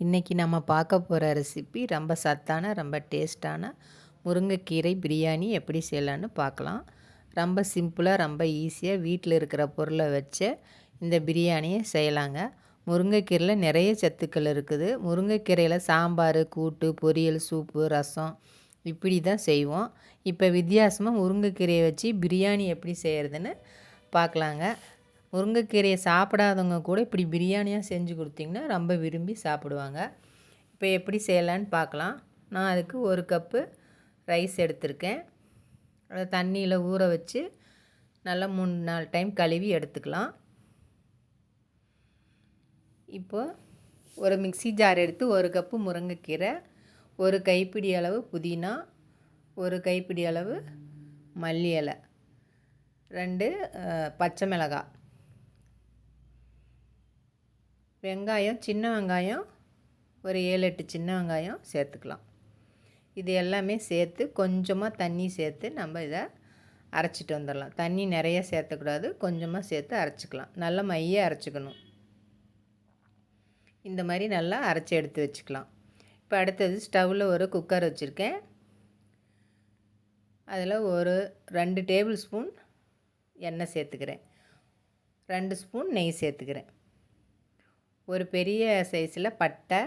இன்றைக்கி நம்ம பார்க்க போகிற ரெசிபி ரொம்ப சத்தான ரொம்ப டேஸ்ட்டான முருங்கைக்கீரை பிரியாணி எப்படி செய்யலான்னு பார்க்கலாம். ரொம்ப சிம்பிளாக ரொம்ப ஈஸியாக வீட்டில் இருக்கிற பொருளை வச்சு இந்த பிரியாணியை செய்யலாங்க. முருங்கைக்கீரையில் நிறைய சத்துக்கள் இருக்குது. முருங்கைக்கீரையில் சாம்பார் கூட்டு பொரியல் சூப்பு ரசம் இப்படி தான் செய்வோம். இப்போ வித்தியாசமாக முருங்கைக்கீரையை வச்சு பிரியாணி எப்படி செய்கிறதுன்னு பார்க்கலாங்க. முருங்கைக்கீரையை சாப்பிடாதவங்க கூட இப்படி பிரியாணியாக செஞ்சு கொடுத்திங்கன்னா ரொம்ப விரும்பி சாப்பிடுவாங்க. இப்போ எப்படி செய்யலான்னு பார்க்கலாம். நான் அதுக்கு ஒரு கப்பு ரைஸ் எடுத்திருக்கேன். அதை தண்ணியில் ஊற வச்சு நல்லா மூணு நாலு டைம் கழுவி எடுத்துக்கலாம். இப்போ ஒரு மிக்சி ஜார் எடுத்து ஒரு கப்பு முருங்கைக்கீரை ஒரு கைப்பிடி அளவு புதினா ஒரு கைப்பிடி அளவு மல்லி இலை ரெண்டு பச்சை மிளகாய். வெங்காயம் சின்ன வெங்காயம் ஒரு ஏழு எட்டு சின்ன வெங்காயம் சேர்த்துக்கலாம். இது எல்லாமே சேர்த்து கொஞ்சமாக தண்ணி சேர்த்து நம்ம இதை அரைச்சிட்டு வந்துடலாம். தண்ணி நிறைய சேர்த்தக்கூடாது. கொஞ்சமாக சேர்த்து அரைச்சிக்கலாம். நல்லா மைய அரைச்சிக்கணும். இந்த மாதிரி நல்லா அரைச்சி எடுத்து வச்சுக்கலாம். இப்போ அடுத்தது ஸ்டவ்வில் ஒரு குக்கர் வச்சுருக்கேன். அதில் ஒரு ரெண்டு டேபிள் ஸ்பூன் எண்ணெய் சேர்த்துக்கிறேன். ரெண்டு ஸ்பூன் நெய் சேர்த்துக்கிறேன். ஒரு பெரிய சைஸில் பட்டை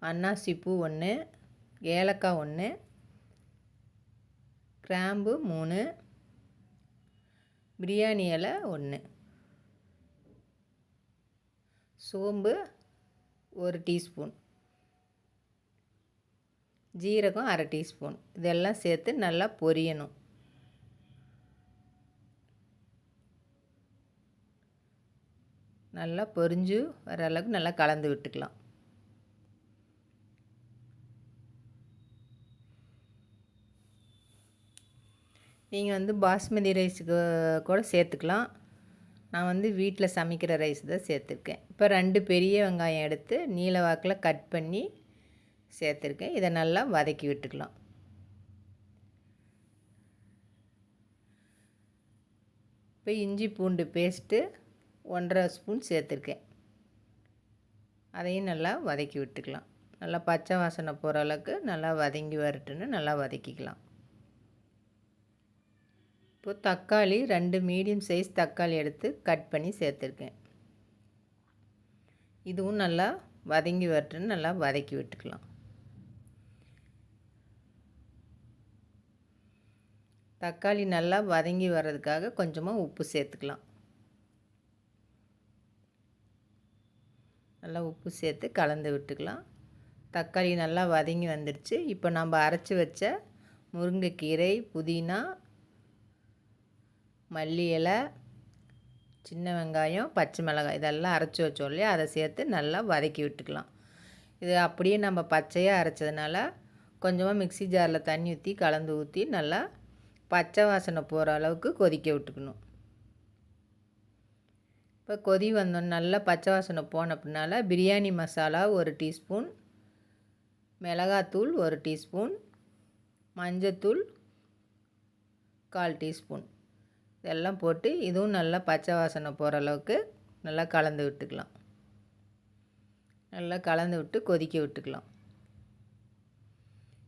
அன்னாசி பூ ஒன்று ஏலக்காய் ஒன்று கிராம்பு மூணு பிரியாணி இலை ஒன்று சோம்பு ஒரு டீஸ்பூன். ஜீரகம் அரை டீஸ்பூன். இதெல்லாம் சேர்த்து நல்லா பொரியணும். நல்லா பொரிஞ்சு வர அளவுக்கு நல்லா கலந்து விட்டுக்கலாம். நீங்கள் வந்து பாஸ்மதி ரைஸுக்கு கூட சேர்த்துக்கலாம். நான் வந்து வீட்டில் சமைக்கிற ரைஸ் தான் சேர்த்துருக்கேன். இப்போ ரெண்டு பெரிய வெங்காயம் எடுத்து நீல வாக்கில் கட் பண்ணி சேர்த்துருக்கேன். இதை நல்லா வதக்கி விட்டுக்கலாம். இப்போ இஞ்சி பூண்டு பேஸ்ட்டு ஒன்றரை ஸ்பூன் சேர்த்துருக்கேன். அதையும் நல்லா வதக்கி விட்டுக்கலாம். நல்லா பச்சை வாசனை போகிற அளவுக்கு நல்லா வதங்கி வரட்டுன்னு நல்லா வதக்கிக்கலாம். இப்போ தக்காளி ரெண்டு மீடியம் சைஸ் தக்காளி எடுத்து கட் பண்ணி சேர்த்துருக்கேன். இதுவும் நல்லா வதங்கி வரட்டுன்னு நல்லா வதக்கி விட்டுக்கலாம். தக்காளி நல்லா வதங்கி வர்றதுக்காக கொஞ்சமாக உப்பு சேர்த்துக்கலாம். நல்லா உப்பு சேர்த்து கலந்து விட்டுக்கலாம். தக்காளி நல்லா வதங்கி வந்துடுச்சு இப்போ நம்ம அரைச்சி வச்ச முருங்கைக்கீரை புதினா மல்லி இலை சின்ன வெங்காயம் பச்சை மிளகாய் இதெல்லாம் அரைச்சி வச்சோம் இல்லையா? அதை சேர்த்து நல்லா வதக்கி விட்டுக்கலாம். இது அப்படியே நம்ம பச்சையாக அரைச்சதுனால கொஞ்சமாக மிக்சி ஜாரில் தண்ணி ஊற்றி கலந்து ஊற்றி நல்லா பச்சை வாசனை போகிற அளவுக்கு கொதிக்க விட்டுக்கணும். இப்போ கொதி வந்தோம் நல்லா பச்சை வாசனை போன பின்னால் பிரியாணி மசாலா ஒரு டீஸ்பூன் மிளகாத்தூள் ஒரு டீஸ்பூன் மஞ்சத்தூள் கால் டீஸ்பூன். இதெல்லாம் போட்டு இதுவும் நல்லா பச்சை வாசனை போகிற அளவுக்கு நல்லா கலந்து விட்டுக்கலாம். நல்லா கலந்து விட்டு கொதிக்க விட்டுக்கலாம்.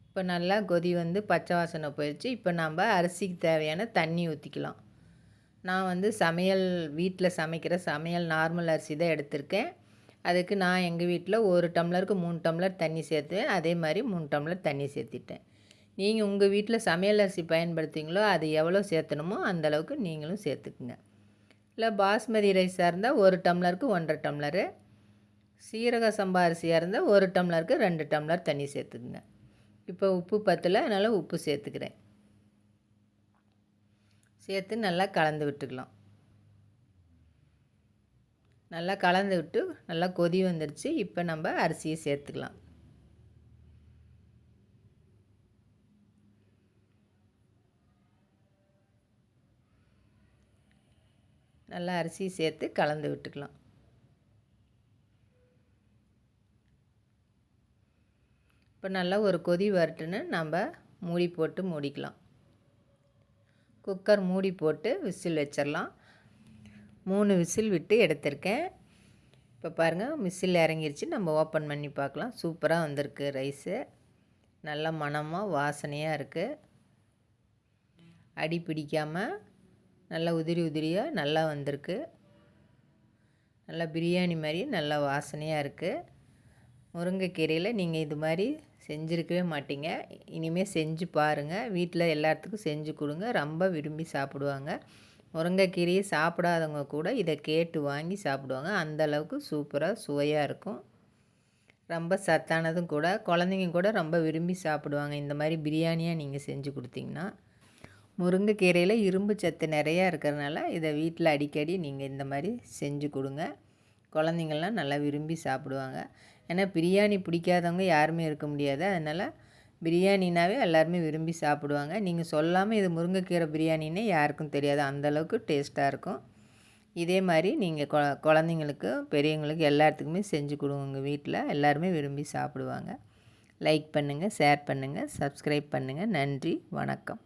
இப்போ நல்லா கொதி வந்து பச்சை வாசனை போயிடுச்சு. இப்போ நம்ம அரிசிக்கு தேவையான தண்ணி ஊற்றிக்கலாம் நான் வந்து சமையல் வீட்டில் சமைக்கிற சமையல் நார்மல் அரிசி தான் எடுத்திருக்கேன். அதுக்கு நான் எங்கள் வீட்டில் ஒரு டம்ளருக்கு மூணு டம்ளர் தண்ணி சேர்த்துவேன் அதே மாதிரி மூணு டம்ளர் தண்ணி சேர்த்திட்டேன். நீங்கள் உங்கள் வீட்டில் சமையல் அரிசி பயன்படுத்திங்களோ அது எவ்வளோ சேர்த்தணுமோ அந்தளவுக்கு நீங்களும் சேர்த்துக்குங்க. இல்லை பாஸ்மதி ரைஸாக இருந்தால் ஒரு டம்ளருக்கு ஒன்றரை டம்ளரு. சீரக சம்பா அரிசியாக இருந்தால் ஒரு டம்ளருக்கு ரெண்டு டம்ளர் தண்ணி சேர்த்துக்குங்க. இப்போ உப்பு பத்தில் அதனால் உப்பு சேர்த்துக்கிறேன். சேர்த்து நல்லா கலந்து விட்டுக்கலாம். நல்லா கலந்து விட்டு நல்லா கொதி வந்துடுச்சு இப்போ நம்ம அரிசியை சேர்த்துக்கலாம். நல்லா அரிசி சேர்த்து கலந்து விட்டுக்கலாம். இப்போ நல்லா ஒரு கொதி வரட்டுன்னு நம்ம மூடி போட்டு மூடிக்கலாம். குக்கர் மூடி போட்டு விசில் வச்சிடலாம். மூணு விசில் விட்டு எடுத்திருக்கேன். இப்போ பாருங்கள் விசில் இறங்கிருச்சு. நம்ம ஓப்பன் பண்ணி பார்க்கலாம். சூப்பராக வந்திருக்கு ரைஸு. நல்ல மணமாக வாசனையாக இருக்குது அடி பிடிக்காமல் நல்லா உதிரி உதிரியாக நல்லா வந்திருக்கு. நல்லா பிரியாணி மாதிரி நல்லா வாசனையாக இருக்குது முருங்கைக்கீரையில் நீங்கள் இது மாதிரி செஞ்சுருக்கவே மாட்டீங்க. இனிமேல் செஞ்சு பாருங்கள் வீட்டில் எல்லாத்துக்கும் செஞ்சு கொடுங்க. ரொம்ப விரும்பி சாப்பிடுவாங்க. முருங்கைக்கீரையை சாப்பிடாதவங்க கூட இதை கேட்டு வாங்கி சாப்பிடுவாங்க. அந்தளவுக்கு சூப்பராக சுவையாக இருக்கும். ரொம்ப சத்தானதும் கூட. குழந்தைங்க கூட ரொம்ப விரும்பி சாப்பிடுவாங்க. இந்த மாதிரி பிரியாணியாக நீங்கள் செஞ்சு கொடுத்தீங்கன்னா. முருங்கைக்கீரையில் இரும்பு சத்து நிறையா இருக்கிறனால இதை வீட்டில் அடிக்கடி நீங்கள் இந்த மாதிரி செஞ்சு கொடுங்க. குழந்தைங்கள்லாம் நல்லா விரும்பி சாப்பிடுவாங்க. ஏன்னா பிரியாணி பிடிக்காதவங்க யாருமே இருக்க முடியாது. அதனால் பிரியாணினாவே எல்லாருமே விரும்பி சாப்பிடுவாங்க. நீங்கள் சொல்லாமல் இது முருங்கைக்கீரை பிரியாணின்னே யாருக்கும் தெரியாது. அந்தளவுக்கு டேஸ்ட்டாக இருக்கும். இதே மாதிரி நீங்கள் கொ குழந்தைங்களுக்கு பெரியவங்களுக்கு எல்லாத்துக்குமே செஞ்சு கொடுங்க. உங்கள் வீட்டில் எல்லாருமே விரும்பி சாப்பிடுவாங்க. லைக் பண்ணுங்கள் ஷேர் பண்ணுங்கள் சப்ஸ்கிரைப் பண்ணுங்கள் நன்றி வணக்கம்.